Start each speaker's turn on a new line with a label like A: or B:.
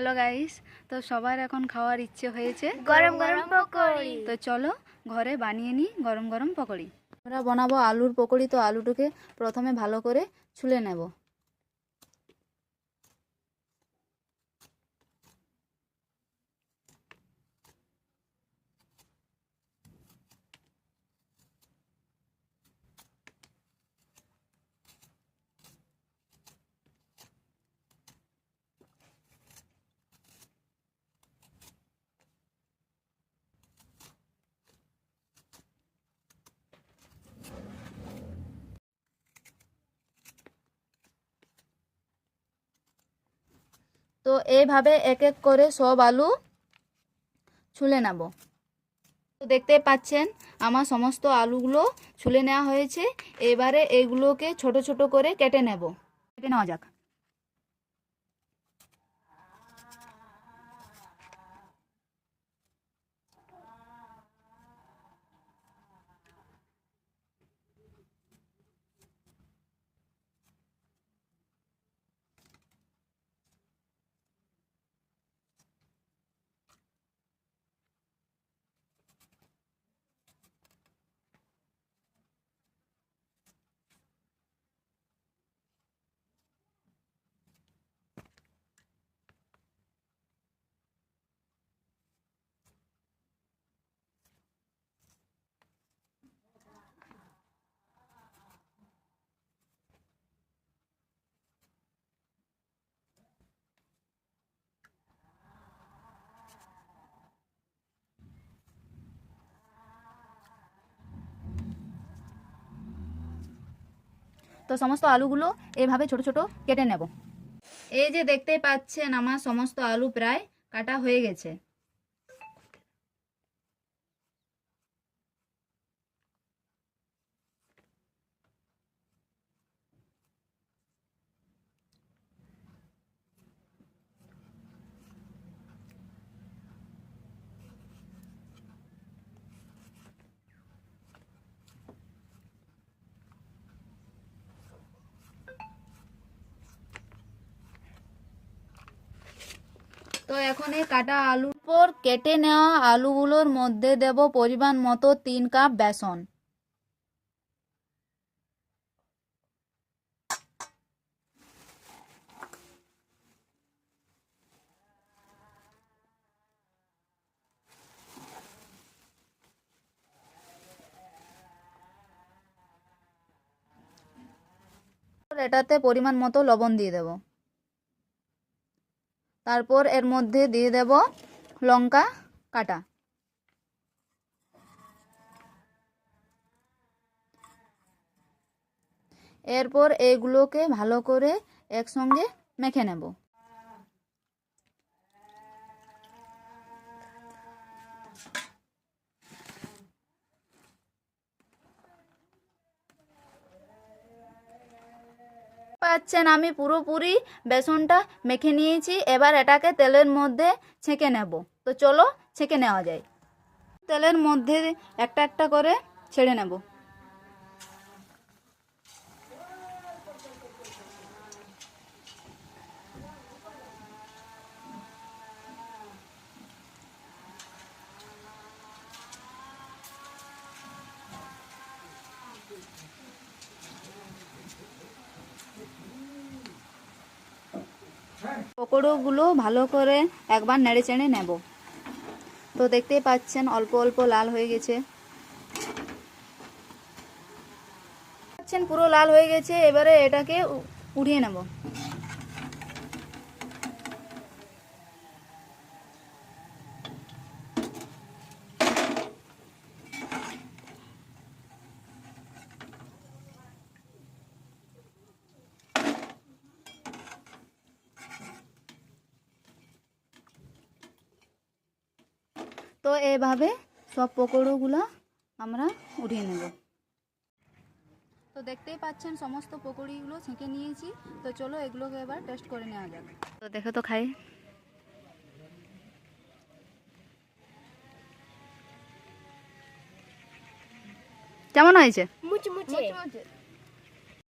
A: Hello guys তো সবার এখন খাওয়ার ইচ্ছে হয়েছে।
B: গরম গরম পকোড়ি।
A: তো চলো ঘরে বানিয়ে নিই গরম গরম পকোড়ি। আমরা বানাবো আলুর পকোড়ি তো আলুটাকে প্রথমে ভালো করে ছুলে নেব। তো এইভাবে এক এক করে সব আলু ছুলে নেব। তো দেখতে পাচ্ছেন, আমার সমস্ত আলুগুলো ছুলে নেওয়া হয়েছে। এবারে এগুলোকে ছোট ছোট করে কেটে নেব। কেটে নেওয়া যাক। তো সমস্ত আলুগুলো এভাবে ছোট ছোট কেটে নেব। এই যে দেখতে পাচ্ছেন, আমার সমস্ত আলু প্রায় কাটা হয়ে গেছে। তো এখন এই কাটা আলুর পর কেটে নেওয়া আলুগুলোর মধ্যে দেব পরিমাণ মতো তিন কাপ বেসন। এটাতে পরিমাণ মতো লবণ দিয়ে দেব। তারপর এর মধ্যে দিয়ে দেব লঙ্কা কাটা। এরপর এগুলোকে ভালো করে একসঙ্গে মেখে নেব। পাচ্ছেন। আমি পুরোপুরি বেসনটা মেখে নিয়েছি। এবার এটাকে তেলের মধ্যে ছেঁকে নেব। তো চলো ছেঁকে নেওয়া যায় তেলের মধ্যে একটা একটা করে ছেড়ে নেব। পকোড়োগুলো ভালো করে একবার নেড়ে চেড়ে নেব। তো দেখতেই পাচ্ছেন অল্প অল্প লাল হয়ে গেছে। পাচ্ছেন পুরো লাল হয়ে গেছে, এবারে এটাকে উঠিয়ে নেব। তো এভাবে সব পকোড়োগুলো আমরা উঠিয়ে নেব। তো দেখতেই পাচ্ছেন সমস্ত পকোড়িগুলো ছেঁকে নিয়েছি। তো চলো এগুলোকে এবার টেস্ট করে নেওয়া যাক। তো দেখো তো খাই। কেমন হয়েছে?
B: মুচমুচে।